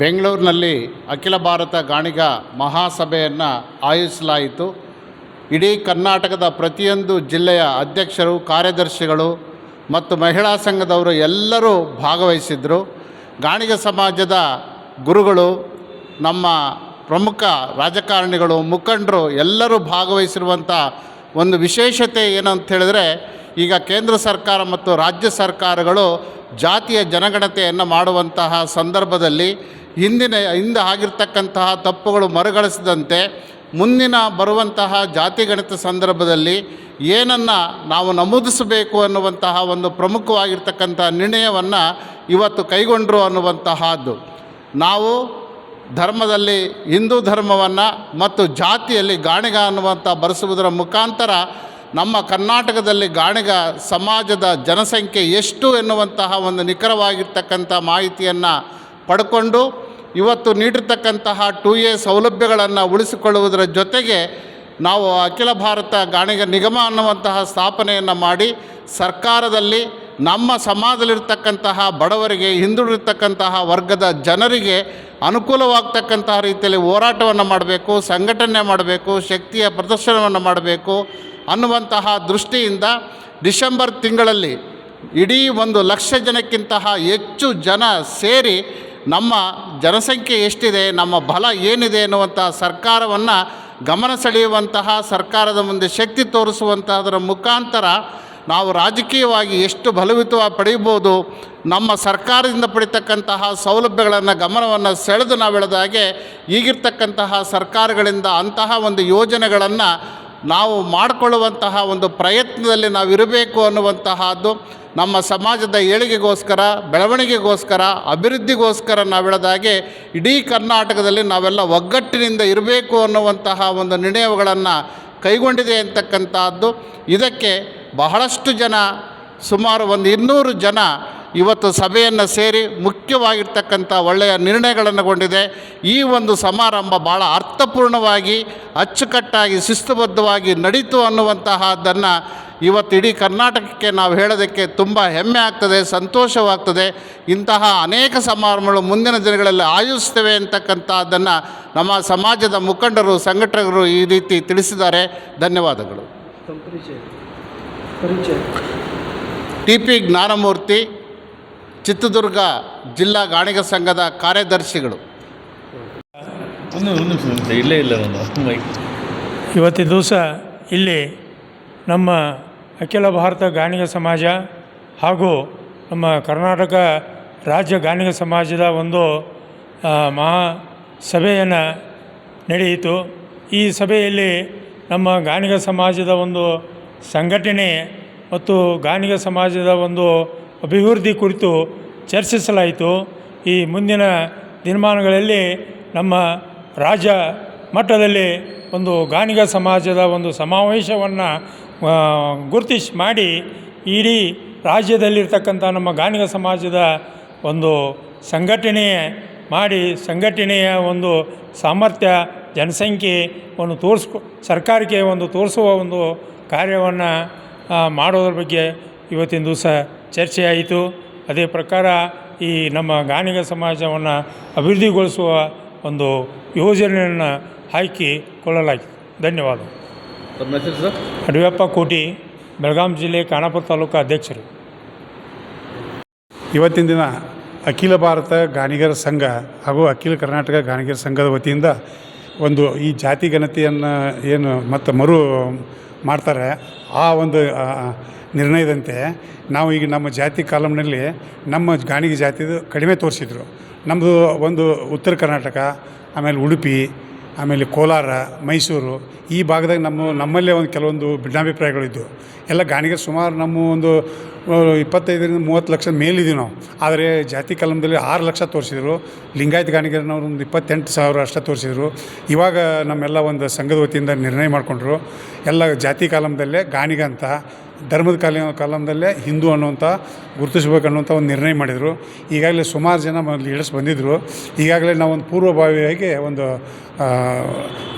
ಬೆಂಗಳೂರಿನಲ್ಲಿ ಅಖಿಲ ಭಾರತ ಗಾಣಿಗ ಮಹಾಸಭೆಯನ್ನು ಆಯೋಜಿಸಲಾಯಿತು. ಇಡೀ ಕರ್ನಾಟಕದ ಪ್ರತಿಯೊಂದು ಜಿಲ್ಲೆಯ ಅಧ್ಯಕ್ಷರು, ಕಾರ್ಯದರ್ಶಿಗಳು ಮತ್ತು ಮಹಿಳಾ ಸಂಘದವರು ಎಲ್ಲರೂ ಭಾಗವಹಿಸಿದ್ದರು ಗಾಣಿಗ ಸಮಾಜದ ಗುರುಗಳು, ನಮ್ಮ ಪ್ರಮುಖ ರಾಜಕಾರಣಿಗಳು, ಮುಖಂಡರು ಎಲ್ಲರೂ ಭಾಗವಹಿಸಿರುವಂಥ ಒಂದು ವಿಶೇಷತೆ ಏನಂತ ಹೇಳಿದ್ರೆ, ಈಗ ಕೇಂದ್ರ ಸರ್ಕಾರ ಮತ್ತು ರಾಜ್ಯ ಸರ್ಕಾರಗಳು ಜಾತಿಯ ಜನಗಣತೆಯನ್ನು ಮಾಡುವಂತಹ ಸಂದರ್ಭದಲ್ಲಿ ಹಿಂದಿನ, ಹಿಂದೆ ಆಗಿರ್ತಕ್ಕಂತಹ ತಪ್ಪುಗಳು ಮರುಗಳಿಸದಂತೆ ಮುಂದಿನ ಬರುವಂತಹ ಜಾತಿ ಗಣಿತ ಸಂದರ್ಭದಲ್ಲಿ ಏನನ್ನು ನಾವು ನಮೂದಿಸಬೇಕು ಅನ್ನುವಂತಹ ಒಂದು ಪ್ರಮುಖವಾಗಿರ್ತಕ್ಕಂಥ ನಿರ್ಣಯವನ್ನು ಇವತ್ತು ಕೈಗೊಂಡರು ಅನ್ನುವಂತಹದ್ದು. ನಾವು ಧರ್ಮದಲ್ಲಿ ಹಿಂದೂ ಧರ್ಮವನ್ನು ಮತ್ತು ಜಾತಿಯಲ್ಲಿ ಗಾಣಿಗ ಅನ್ನುವಂಥ ಬರೆಸುವುದರ ಮುಖಾಂತರ ನಮ್ಮ ಕರ್ನಾಟಕದಲ್ಲಿ ಗಾಣಿಗ ಸಮಾಜದ ಜನಸಂಖ್ಯೆ ಎಷ್ಟು ಎನ್ನುವಂತಹ ಒಂದು ನಿಖರವಾಗಿರ್ತಕ್ಕಂಥ ಮಾಹಿತಿಯನ್ನು ಪಡ್ಕೊಂಡು ಇವತ್ತು ನೀಡಿರ್ತಕ್ಕಂತಹ ಟು ಎ ಸೌಲಭ್ಯಗಳನ್ನು ಉಳಿಸಿಕೊಳ್ಳುವುದರ ಜೊತೆಗೆ ನಾವು ಅಖಿಲ ಭಾರತ ಗಾಣಿಗ ನಿಗಮ ಅನ್ನುವಂತಹ ಸ್ಥಾಪನೆಯನ್ನು ಮಾಡಿ ಸರ್ಕಾರದಲ್ಲಿ ನಮ್ಮ ಸಮಾಜದಲ್ಲಿರ್ತಕ್ಕಂತಹ ಬಡವರಿಗೆ ಹಿಂದುಳಿರ್ತಕ್ಕಂತಹ ವರ್ಗದ ಜನರಿಗೆ ಅನುಕೂಲವಾಗ್ತಕ್ಕಂತಹ ರೀತಿಯಲ್ಲಿ ಹೋರಾಟವನ್ನು ಮಾಡಬೇಕು, ಸಂಘಟನೆ ಮಾಡಬೇಕು, ಶಕ್ತಿಯ ಪ್ರದರ್ಶನವನ್ನು ಮಾಡಬೇಕು ಅನ್ನುವಂತಹ ದೃಷ್ಟಿಯಿಂದ ಡಿಸೆಂಬರ್ ತಿಂಗಳಲ್ಲಿ ಇಡೀ ಒಂದು ಲಕ್ಷ ಜನಕ್ಕಿಂತ ಹೆಚ್ಚು ಜನ ಸೇರಿ ನಮ್ಮ ಜನಸಂಖ್ಯೆ ಎಷ್ಟಿದೆ, ನಮ್ಮ ಬಲ ಏನಿದೆ ಎನ್ನುವಂತಹ ಸರ್ಕಾರವನ್ನು ಗಮನ ಸೆಳೆಯುವಂತಹ, ಸರ್ಕಾರದ ಮುಂದೆ ಶಕ್ತಿ ತೋರಿಸುವಂತಹದರ ಮುಖಾಂತರ ನಾವು ರಾಜಕೀಯವಾಗಿ ಎಷ್ಟು ಬಲವಿತವಾಗಿ ಪಡೆಯಬೋದು ನಮ್ಮ ಸರ್ಕಾರದಿಂದ ಪಡಿತಕ್ಕಂತಹ ಸೌಲಭ್ಯಗಳನ್ನು, ಗಮನವನ್ನು ಸೆಳೆದು ನಾವು ಹೇಳಿದಾಗೆ ಈಗಿರ್ತಕ್ಕಂತಹ ಸರ್ಕಾರಗಳಿಂದ ಅಂತಹ ಒಂದು ಯೋಜನೆಗಳನ್ನು ನಾವು ಮಾಡಿಕೊಳ್ಳುವಂತಹ ಒಂದು ಪ್ರಯತ್ನದಲ್ಲಿ ನಾವು ಇರಬೇಕು ಅನ್ನುವಂತಹದ್ದು ನಮ್ಮ ಸಮಾಜದ ಏಳಿಗೆಗೋಸ್ಕರ, ಬೆಳವಣಿಗೆಗೋಸ್ಕರ, ಅಭಿವೃದ್ಧಿಗೋಸ್ಕರ ನಾವು ಹೇಳಿದಾಗೆ ಇಡೀ ಕರ್ನಾಟಕದಲ್ಲಿ ನಾವೆಲ್ಲ ಒಗ್ಗಟ್ಟಿನಿಂದ ಇರಬೇಕು ಅನ್ನುವಂತಹ ಒಂದು ನಿರ್ಣಯಗಳನ್ನು ಕೈಗೊಂಡಿದೆ ಅಂತಕ್ಕಂಥದ್ದು ಇದಕ್ಕೆ ಬಹಳಷ್ಟು ಜನ, ಸುಮಾರು ಒಂದು ಇನ್ನೂರು ಜನ ಇವತ್ತು ಸಭೆಯನ್ನು ಸೇರಿ ಮುಖ್ಯವಾಗಿರ್ತಕ್ಕಂಥ ಒಳ್ಳೆಯ ನಿರ್ಣಯಗಳನ್ನುಗೊಂಡಿದೆ. ಈ ಒಂದು ಸಮಾರಂಭ ಭಾಳ ಅರ್ಥಪೂರ್ಣವಾಗಿ, ಅಚ್ಚುಕಟ್ಟಾಗಿ, ಶಿಸ್ತುಬದ್ಧವಾಗಿ ನಡೀತು ಅನ್ನುವಂತಹದ್ದನ್ನು ಇವತ್ತು ಇಡೀ ಕರ್ನಾಟಕಕ್ಕೆ ನಾವು ಹೇಳೋದಕ್ಕೆ ತುಂಬ ಹೆಮ್ಮೆ ಆಗ್ತದೆ, ಸಂತೋಷವಾಗ್ತದೆ. ಇಂತಹ ಅನೇಕ ಸಮಾರಂಭಗಳು ಮುಂದಿನ ದಿನಗಳಲ್ಲಿ ಆಯೋಜಿಸ್ತೇವೆ ಅಂತಕ್ಕಂಥದ್ದನ್ನು ನಮ್ಮ ಸಮಾಜದ ಮುಖಂಡರು, ಸಂಘಟಕರು ಈ ರೀತಿ ತಿಳಿಸಿದ್ದಾರೆ. ಧನ್ಯವಾದಗಳು. ಪರಿಚಯ. ಟಿ ಪಿ ಜ್ಞಾನಮೂರ್ತಿ ಚಿತ್ರದುರ್ಗ ಜಿಲ್ಲಾ ಗಾಣಿಗ ಸಂಘದ ಕಾರ್ಯದರ್ಶಿಗಳು. ಇಲ್ಲೇ ಇಲ್ಲ ಇವತ್ತಿನ ದಿವಸ ಇಲ್ಲಿ ನಮ್ಮ ಅಖಿಲ ಭಾರತ ಗಾಣಿಗ ಸಮಾಜ ಹಾಗೂ ನಮ್ಮ ಕರ್ನಾಟಕ ರಾಜ್ಯ ಗಾಣಿಗ ಸಮಾಜದ ಒಂದು ಮಹಾ ಸಭೆಯನ್ನು ನಡೆಯಿತು. ಈ ಸಭೆಯಲ್ಲಿ ನಮ್ಮ ಗಾಣಿಗ ಸಮಾಜದ ಒಂದು ಸಂಘಟನೆ ಮತ್ತು ಗಾಣಿಗ ಸಮಾಜದ ಒಂದು ಅಭಿವೃದ್ಧಿ ಕುರಿತು ಚರ್ಚಿಸಲಾಯಿತು. ಈ ಮುಂದಿನ ದಿನಮಾನಗಳಲ್ಲಿ ನಮ್ಮ ರಾಜ್ಯ ಮಟ್ಟದಲ್ಲಿ ಒಂದು ಗಾಣಿಗ ಸಮಾಜದ ಒಂದು ಸಮಾವೇಶವನ್ನು ಗುರುತಿಸಿ ಮಾಡಿ ಇಡೀ ರಾಜ್ಯದಲ್ಲಿರ್ತಕ್ಕಂಥ ನಮ್ಮ ಗಾಣಿಗ ಸಮಾಜದ ಒಂದು ಸಂಘಟನೆ ಮಾಡಿ, ಸಂಘಟನೆಯ ಒಂದು ಸಾಮರ್ಥ್ಯ, ಜನಸಂಖ್ಯೆಯನ್ನು ತೋರಿಸ್ಕೊ, ಸರ್ಕಾರಕ್ಕೆ ಒಂದು ತೋರಿಸುವ ಒಂದು ಕಾರ್ಯವನ್ನು ಮಾಡೋದ್ರ ಬಗ್ಗೆ ಇವತ್ತಿನ ದಿವಸ ಚರ್ಚೆಯಾಯಿತು. ಅದೇ ಪ್ರಕಾರ ಈ ನಮ್ಮ ಗಾಣಿಗ ಸಮಾಜವನ್ನು ಅಭಿವೃದ್ಧಿಗೊಳಿಸುವ ಒಂದು ಯೋಜನೆಯನ್ನು ಹಾಕಿಕೊಳ್ಳಲಾಗಿದೆ. ಧನ್ಯವಾದ ತಮ್ಮ ಹೆಸರು ಸರ್? ಅಡವ್ಯಪ್ಪ ಕೋಟಿ ಬೆಳಗಾಂ ಜಿಲ್ಲೆ ಖಾನಾಪುರ ತಾಲೂಕು ಅಧ್ಯಕ್ಷರು. ಇವತ್ತಿನ ದಿನ ಅಖಿಲ ಭಾರತ ಗಾಣಿಗರ ಸಂಘ ಹಾಗೂ ಅಖಿಲ ಕರ್ನಾಟಕ ಗಾಣಿಗರ ಸಂಘದ ವತಿಯಿಂದ ಒಂದು ಈ ಜಾತಿ ಘನತೆಯನ್ನು ಏನು ಮತ್ತು ಮರು ಮಾಡ್ತಾರೆ ಆ ಒಂದು ನಿರ್ಣಯದಂತೆ ನಾವು ಈಗ ನಮ್ಮ ಜಾತಿ ಕಾಲಮ್ನಲ್ಲಿ ನಮ್ಮ ಗಾಣಿಗೆ ಜಾತಿದು ಕಡಿಮೆ ತೋರಿಸಿದ್ರು. ನಮ್ಮದು ಒಂದು ಉತ್ತರ ಕರ್ನಾಟಕ, ಆಮೇಲೆ ಉಡುಪಿ ಆಮೇಲೆ ಕೋಲಾರ, ಮೈಸೂರು, ಈ ಭಾಗದಾಗ ನಮ್ಮ, ನಮ್ಮಲ್ಲೇ ಒಂದು ಕೆಲವೊಂದು ಭಿನ್ನಾಭಿಪ್ರಾಯಗಳಿದ್ದವು ಎಲ್ಲ ಗಾಣಿಗೆ ಸುಮಾರು ನಮ್ಮ ಒಂದು ಇಪ್ಪತ್ತೈದರಿಂದ ಮೂವತ್ತು ಲಕ್ಷ ಮೇಲಿದ್ದೀವಿ ನಾವು. ಆದರೆ ಜಾತಿ ಕಲಮದಲ್ಲಿ ಆರು ಲಕ್ಷ ತೋರಿಸಿದರು. ಲಿಂಗಾಯತ ಗಾಣಿಗರನವ್ರು ಒಂದು ಇಪ್ಪತ್ತೆಂಟು ಸಾವಿರ ಅಷ್ಟೇ ತೋರಿಸಿದರು. ಇವಾಗ ನಮ್ಮೆಲ್ಲ ಒಂದು ಸಂಘದ ವತಿಯಿಂದ ನಿರ್ಣಯ ಮಾಡಿಕೊಂಡ್ರು. ಎಲ್ಲ ಜಾತಿ ಕಾಲಮದಲ್ಲೇ ಗಾಣಿಗ ಅಂತ ಧರ್ಮದ ಕಾಲ ಕಾಲದಲ್ಲೇ ಹಿಂದೂ ಅನ್ನುವಂಥ ಗುರುತಿಸ್ಬೇಕು ಅನ್ನುವಂಥ ಒಂದು ನಿರ್ಣಯ ಮಾಡಿದರು. ಈಗಾಗಲೇ ಸುಮಾರು ಜನ ಲೀಡರ್ಸ್ ಬಂದಿದ್ದರು ಈಗಾಗಲೇ ನಾವು ಒಂದು ಪೂರ್ವಭಾವಿಯಾಗಿ ಒಂದು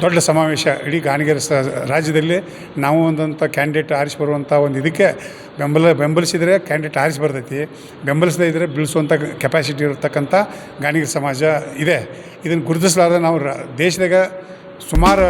ದೊಡ್ಡ ಸಮಾವೇಶ ಇಡೀ ಗಾಣಿಗೆರೆ ರಾಜ್ಯದಲ್ಲಿ ನಾವು ಒಂದಂಥ ಕ್ಯಾಂಡಿಡೇಟ್ ಆರಿಸಿ ಬರುವಂಥ ಒಂದು ಇದಕ್ಕೆ ಬೆಂಬಲ, ಬೆಂಬಲಿಸಿದರೆ ಕ್ಯಾಂಡಿಡೇಟ್ ಆರಿಸಿ ಬರ್ತೈತಿ. ಬೆಂಬಲಿಸದೇ ಇದ್ದರೆ ಬೀಳಿಸುವಂಥ ಕೆಪಾಸಿಟಿ ಇರತಕ್ಕಂಥ ಗಾಣಿಗರ ಸಮಾಜ ಇದೆ. ಇದನ್ನು ಗುರುತಿಸಲಾರ್ದ ನಾವು ರ, ದೇಶದಾಗ ಸುಮಾರು